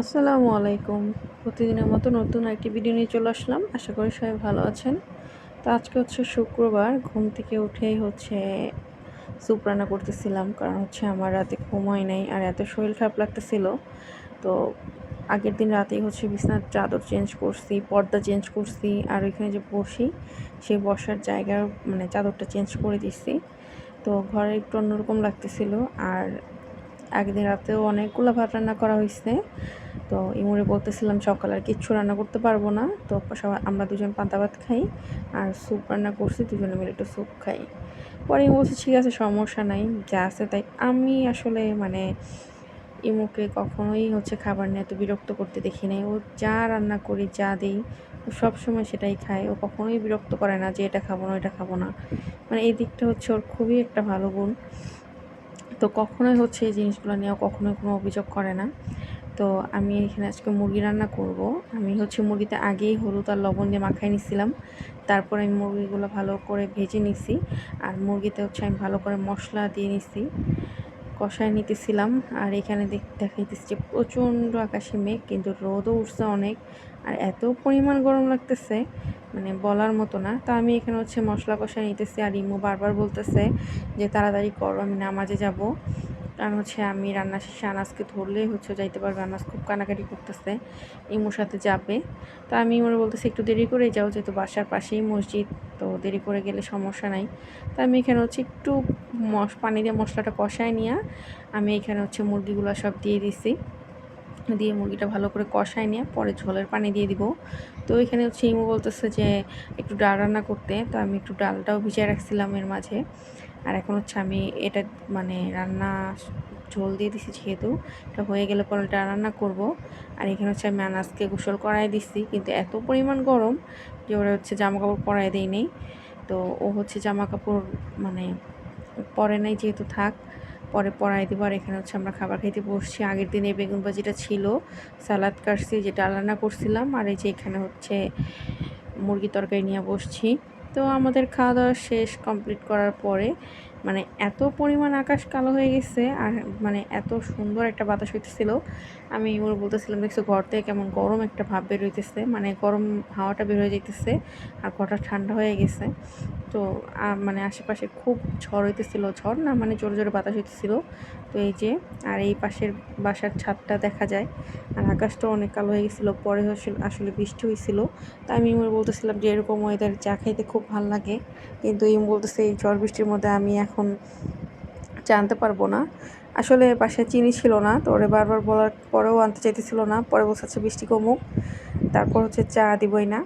আসসালামু আলাইকুম। প্রতিদিনের মতো নতুন একটি ভিডিও নিয়ে চলে আসলাম। আশা করি সবাই ভালো আছেন। তো আজকে হচ্ছে শুক্রবার, ঘুম থেকে উঠেই হচ্ছে স্যুপ রান্না করতেছিলাম, কারণ হচ্ছে আমার রাতে ঘুম হয় নাই আর এত শরীর খারাপ লাগতেছিল। তো আগের দিন রাতেই হচ্ছে বিছনার চাদর চেঞ্জ করছি, পর্দা চেঞ্জ করছি, আর ওইখানে যে বসি, সেই বসার জায়গার মানে চাদরটা চেঞ্জ করে দিচ্ছি তো ঘরে একটু অন্যরকম লাগতেছিল। আর একদিন রাতেও অনেকগুলো ভাত রান্না করা হয়েছে তো ইমুরে বলতেছিলাম সকাল আর কিচ্ছু রান্না করতে পারব না। তো সবাই আমরা দুজন পান্তা ভাত খাই আর স্যুপ রান্না করছি, দুজনে মিলে একটু স্যুপ খাই। পরে ইমু বলছে, ঠিক আছে, সমস্যা নাই, যা আছে তাই। আমি আসলে মানে ইমুকে কখনোই হচ্ছে খাবার নিয়ে এত বিরক্ত করতে দেখি নাই। ও যা রান্না করি, যা দিই, ও সবসময় সেটাই খায়। ও কখনোই বিরক্ত করে না যে, এটা খাব না এটা খাব না। মানে এই দিকটা হচ্ছে ওর খুবই একটা ভালো গুণ। তো কখনোই হচ্ছে এই জিনিসগুলো নিয়েও কখনোই কোনো অভিযোগ করে না। তো আমি এখানে আজকে মুরগি রান্না করব। আমি হচ্ছে মুরগিতে আগেই হলুদ আর লবণ দিয়ে মাখাই নিছিলাম। তারপর আমি মুরগিগুলো ভালো করে ভেজে নিছি। আর মুরগিতে হচ্ছে আমি ভালো করে মশলা দিয়ে নিছি। কষায় নিতেছিলাম। আর এখানে দেখাইতেছি যে প্রচণ্ড আকাশে মেঘ, কিন্তু রোদও উঠছে অনেক। আর এত পরিমাণ গরম লাগতেছে মানে বলার মতো না। তো আমি এখানে হচ্ছে মশলা কষায় নিতেছি। আর ইমু বারবার বলতেছে যে, তাড়াতাড়ি করো, আমি নামাজে যাব। কারণ হচ্ছে, আমি রান্না শেষে আনাজকে ধরলেই হচ্ছে যাইতে পারবে। আনাজ খুব কানাকাটি করতেছে। ইমুর সাথে যাবে। তো আমি ইমুর বলতেছি, একটু দেরি করে যাও, যেহেতু বাসার পাশেই মসজিদ, তো দেরি করে গেলে সমস্যা নাই। তো আমি এখানে হচ্ছে একটু মশ, পানি দিয়ে মশলাটা কষায় নিয়ে আমি এখানে হচ্ছে মুরগিগুলো সব দিয়ে দিছি। দিয়ে মুরগিটা ভালো করে কষায় নিয়ে পরে ঝোলের পানি দিয়ে দিব। তো এখানে হচ্ছে ইমু বলতেছে যে, একটু ডাল রান্না করতে। তো আমি একটু ডালটাও ভিজিয়ে রাখছিলাম এর মাঝে। আর এখন হচ্ছে আমি এটা মানে রান্না ঝোল দিয়ে দিছি যেহেতু, এটা হয়ে গেলে পরে এটা রান্না করব। আর এখানে হচ্ছে আমি আনাজকে গোসল করাই দিচ্ছি কিন্তু এত পরিমাণ গরম যে ওরা হচ্ছে জামা কাপড় পরাই দেয় নেই। তো ও হচ্ছে জামা কাপড় মানে পরে নাই যেহেতু থাক। পরে পড়াই দেবো আর এখানে হচ্ছে আমরা খাবার খাইতে বসছি। আগের দিন এই বেগুন ভাজিটা ছিল, সালাদ কাটছি, যেটা রান্না করছিলাম, আর এই যে এখানে হচ্ছে মুরগি তরকারি নিয়ে বসছি। তো আমাদের খাওয়া দাওয়া শেষ কমপ্লিট করার পরে মানে এত পরিমাণ আকাশ কালো হয়ে গেছে, আর মানে এত সুন্দর একটা বাতাস হইতেছিল। আমি ওর বলতেছিলাম, দেখছ ঘর থেকে কেমন গরম একটা ভাব বের হইতেছে। মানে গরম হাওয়াটা বের হয়ে যেতেছে আর ঘরটা ঠান্ডা হয়ে গেছে। তো মানে আশেপাশে খুব ঝড় হইতেছিল, ঝড় না মানে জোরে জোরে বাতাস হইতেছিল। তো এই যে, আর এই পাশের বাসার ছাদটা দেখা যায়, আর আকাশটা অনেক কালো হয়ে গেছিল, পরে আসলে বৃষ্টি হয়েছিল তাই আমি ইমুর বলতেছিলাম যে, এরকম ওয়েদার চা খাইতে খুব ভালো লাগে। কিন্তু ইম বলতেছে, এই ঝড় বৃষ্টির মধ্যে আমি এখন জানতে পারব না। আসলে বাসায় চিনি ছিল না, তো ওরে বারবার বলার পরেও আনতে চাইতেছিল না। পরে বলছে আচ্ছা বৃষ্টি কমুক, তারপর হচ্ছে চা দিবই না।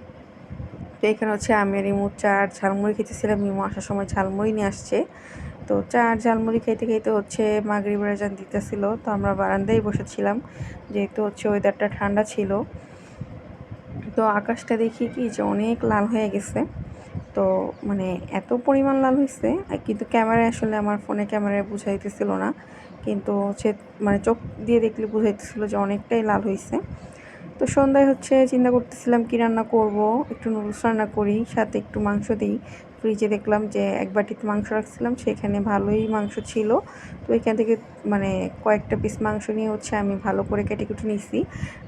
তো এখানে হচ্ছে আমি চা আর ঝালমুড়ি খেতেছিলাম, মিমু আসার সময় ঝালমুড়ি নিয়ে আসছে। তো চা আর ঝালমুড়ি খেতে খেতে হচ্ছে মাগরি বেড়াজান দিতেছিল, তো আমরা বারান্দায় বসেছিলাম, যেহেতু হচ্ছে ওয়েদারটা ঠান্ডা ছিল। তো আকাশটা দেখি কি যে অনেক লাল হয়ে গেছে। তো মানে এত পরিমাণ লাল হয়েছে কিন্তু ক্যামেরায় আসলে আমার ফোনে ক্যামেরায় বুঝাইতেছিল না। কিন্তু হচ্ছে মানে চোখ দিয়ে দেখলে বুঝাইতেছিল যে অনেকটাই লাল হয়েছে তো সন্ধ্যায় হচ্ছে চিন্তা করতেছিলাম কী রান্না করব, একটু নুডলস রান্না করি, সাথে একটু মাংস দিই। ফ্রিজে দেখলাম যে এক বাটিতে মাংস রাখছিলাম, সেখানে ভালোই মাংস ছিল। তো এখান থেকে মানে কয়েকটা পিস মাংস নিয়ে হচ্ছে আমি ভালো করে কেটে কুটে নিছি।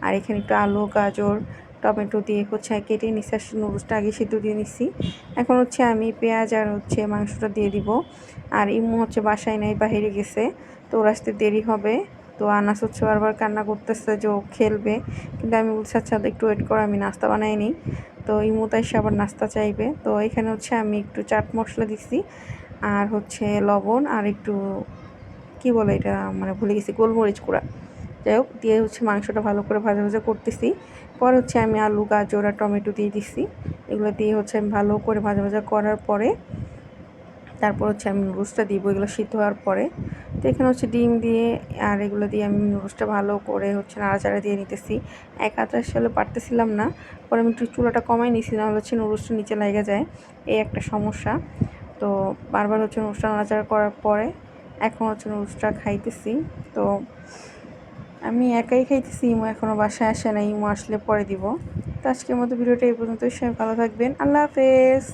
আর এখানে একটু আলু, গাজর, টমেটো দিয়ে হচ্ছে কেটে নিচ্ছি আর নুডলসটা আগে সিদ্ধ দিয়ে নিচ্ছি এখন হচ্ছে আমি পেঁয়াজ আর হচ্ছে মাংসটা দিয়ে দিব। আর ইমু হচ্ছে বাসায় নাই বাহিরে গেছে। তো ওর আসতে দেরি হবে। তো আনাস হচ্ছে বারবার কান্না করতেছে যে ও খেলবে। কিন্তু আমি বলছি আচ্ছা একটু ওয়েট করো, আমি নাস্তা বানাই নিই। তো ইমু তাই সে আবার নাস্তা চাইবে। তো এখানে হচ্ছে আমি একটু চাট মশলা দিচ্ছি আর হচ্ছে লবণ, আর একটু, কি বলে এটা মানে ভুলে গেছি, গোলমরিচ কুড়া। যাই হোক, দিয়ে হচ্ছে মাংসটা ভালো করে ভাজা ভাজা করতেছি। পরে হচ্ছে আমি আলু, গাজর আর টমেটো দিয়ে দিচ্ছি এগুলো দিয়ে হচ্ছে আমি ভালো করে ভাজা ভাজা করার পরে, তারপর হচ্ছে আমি নুডলসটা দিব। এগুলো সিদ্ধ হওয়ার পরে তো এখানে হচ্ছে ডিম দিয়ে আর এগুলো দিয়ে আমি নুডলসটা ভালো করে হচ্ছে নাড়াচাড়া দিয়ে নিতেছি। এক হাতে আসলে পারতেছিলাম না, পরে আমি একটু চুলাটা কমাই নিছি না হচ্ছে নুডলসটা নিচে লেগে যায়। এই একটা সমস্যা। তো বারবার হচ্ছে নুডলসটা নাড়াচাড়া করার পরে এখন হচ্ছে নুডলসটা খাইতেছি। তো আমি একাই খাইতেছি, ইমো এখনও বাসায় আসে না ইমো আসলে পরে দিব। তো আজকের মতো ভিডিওটা এই পর্যন্তই, সবাই ভালো থাকবেন। আল্লাহ হাফেজ।